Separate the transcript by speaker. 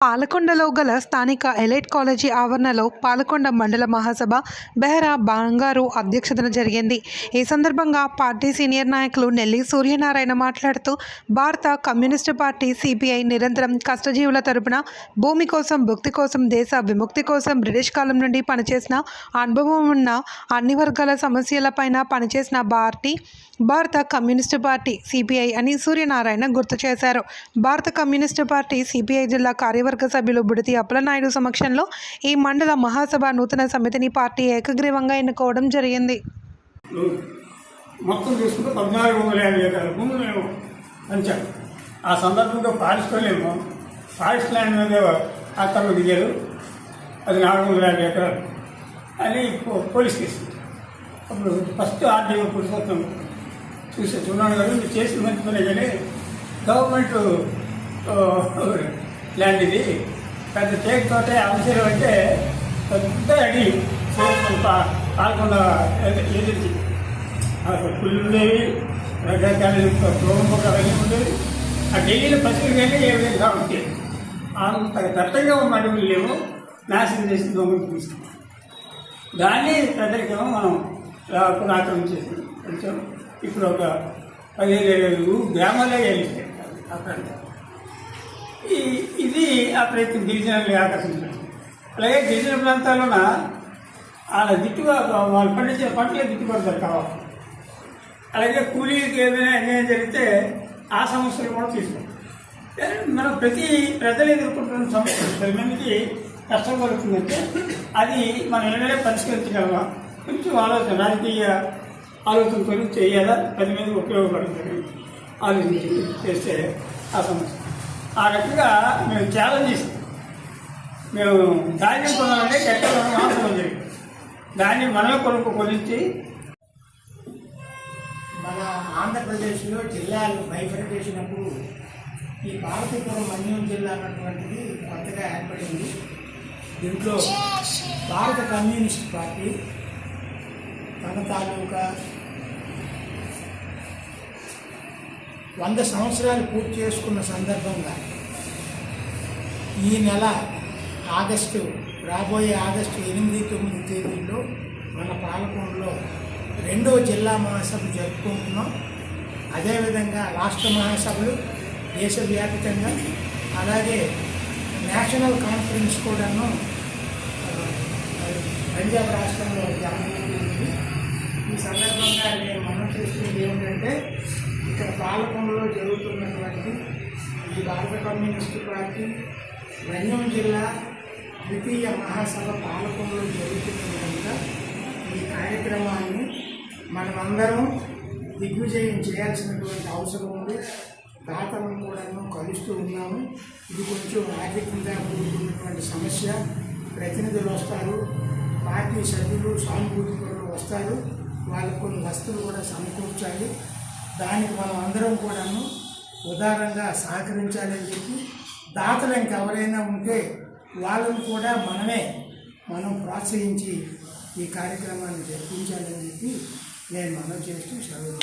Speaker 1: పాలకొండలో గల స్థానిక elite college ఆవరణలో పాలకొండ మండల మహాసభ బెహరా బంగారు అధ్యక్షతన జరిగింది. ఈ సందర్భంగా పార్టీ సీనియర్ నాయకులు నెల్లి సూర్యనారాయణ మాట్లాడుతూ భారత కమ్యూనిస్టు పార్టీ సిపిఐ నిరంతరం కష్టజీవుల తరపున భూమి కోసం భుక్తి కోసం దేశ విముక్తి కోసం బ్రిటిష్ కాలం నుండి పనిచేసిన అనుభవం ఉన్న అన్ని వర్గాల సమస్యలపైన పనిచేసిన పార్టీ భారత కమ్యూనిస్టు పార్టీ సిపిఐ అని సూర్యనారాయణ గుర్తు చేశారు. భారత కమ్యూనిస్టు పార్టీ సిపిఐ జిల్లా కార్యవర్గ సభ్యులు బుడతి అప్పలనాయుడు సమక్షంలో ఈ మండల మహాసభ నూతన సమితిని పార్టీ ఏకగ్రీవంగా ఎన్నుకోవడం జరిగింది.
Speaker 2: మొత్తం చూసుకుంటే పద్నాలుగు వందల యాభై ఎకరాల భూములు మేము పంచాం. ఆ సందర్భంగా ఫారెస్ట్ వాళ్ళేమో ఫారెస్ట్ ల్యాండ్ మీద ఆక్రమణ దిగారు. అది నాలుగు వందల యాభై ఎకరాలు అని పోలీస్ కేసు. అప్పుడు ఫస్ట్ ఆర్డీఓ పురుషోత్తం చూసి చూడాలి కదా మీరు చేసిన మంచి పనే కానీ గవర్నమెంట్ ఆ, పెద్ద ఇది పెద్ద అవసరం అంటే పెద్ద అడి. పాల్గొండ ఏజెన్సీ అసలు పుల్లు ఉండేవి రకరకాల ప్రోగ్రామ్ అవన్నీ ఉండేవి. ఆ ఢిల్లీలో పసికి వెళ్ళి ఏ విధంగా ఉంటే అంత దట్టంగా ఉన్న అడవులు లేవు. నాశనం చేసి దొంగలు తీసుకున్నాం దాన్ని ప్రజలకేమో మనం రాకుండా ఆక్రమించేసి కొంచెం ఇప్పుడు ఒక పదిహేను గ్రామాలే గెలిచాయి అక్కడ ఇది ఆ ప్రయత్నం గిరిజనుల్ని ఆకర్షించడం అలాగే గిరిజన ప్రాంతాల్లోన వాళ్ళ గిట్టుబాటు వాళ్ళు పండించిన పంటలే గిట్టుబడతారు కావాలి అలాగే కూలీకి ఏదైనా అన్యాయం జరిగితే ఆ సమస్యలు కూడా తీసుకుంటాం మనం ప్రతి ప్రజలు ఎదుర్కొంటున్న సమస్యలు పది మందికి కష్టం కలుగుతుందంటే అది మనం ఏదైనా పరిష్కరించగలమా? కొంచెం ఆలోచన రాజకీయ ఆలోచనతో చేయాలా? పది మందికి ఉపయోగపడుతుంది ఆలోచించి చేస్తే ఆ సమస్య. ఆ రకంగా మేము ఛాలెంజ్ మేము ధాన్యం కొనాలంటే ఎక్కడ మాత్రం ఉంది దాన్ని మనమే కొనుక్కు కొనిచ్చి
Speaker 3: మన ఆంధ్రప్రదేశ్లో జిల్లాలు బైఫర్ చేసినప్పుడు ఈ భారతీపురం మన్యం జిల్లా అన్నటువంటిది కొత్తగా ఏర్పడింది. దీంట్లో భారత కమ్యూనిస్ట్ పార్టీ తన తాలూకా వంద సంవత్సరాలు పూర్తి చేసుకున్న సందర్భంగా ఈ నెల ఆగస్టు రాబోయే ఆగస్టు ఎనిమిది తొమ్మిది తేదీల్లో మన పాలకొండలో రెండో జిల్లా మహాసభ జరుపుకుంటున్నాం. అదేవిధంగా రాష్ట్ర మహాసభలు దేశవ్యాప్తంగా అలాగే నేషనల్ కాన్ఫరెన్స్ కూడాను పంజాబ్ రాష్ట్రంలో జరగబోతుంది. ఈ సందర్భంగా నేను మనం చేస్తున్నది ఏమిటంటే ఇక్కడ పాలకొండలో జరుగుతున్నటువంటి ఈ భారత కమ్యూనిస్టు పార్టీ వన్యం జిల్లా ద్వితీయ మహాసభ పాలకొండలో జరుగుతున్న కనుక ఈ కార్యక్రమాన్ని మనమందరం దిగ్విజయం చేయాల్సినటువంటి అవసరం ఉంది. దాతలను కూడా కలుస్తూ ఉన్నాము. ఇది కొంచెం ఆర్థికంగా కూడుకున్నటువంటి సమస్య. ప్రతినిధులు వస్తారు. పార్టీ సభ్యులు సానుభూతిపరులు వస్తారు. వాళ్ళకు కొన్ని వస్తువులు కూడా సమకూర్చాలి. దానికి మనం అందరం కూడాను ఉదారంగా సహకరించాలని చెప్పి దాతలు ఇంకెవరైనా ఉంటే వాళ్ళని కూడా మనమే మనం ప్రోత్సహించి ఈ కార్యక్రమాన్ని జరిపించాలని చెప్పి నేను మనం చేస్తూ సెలవు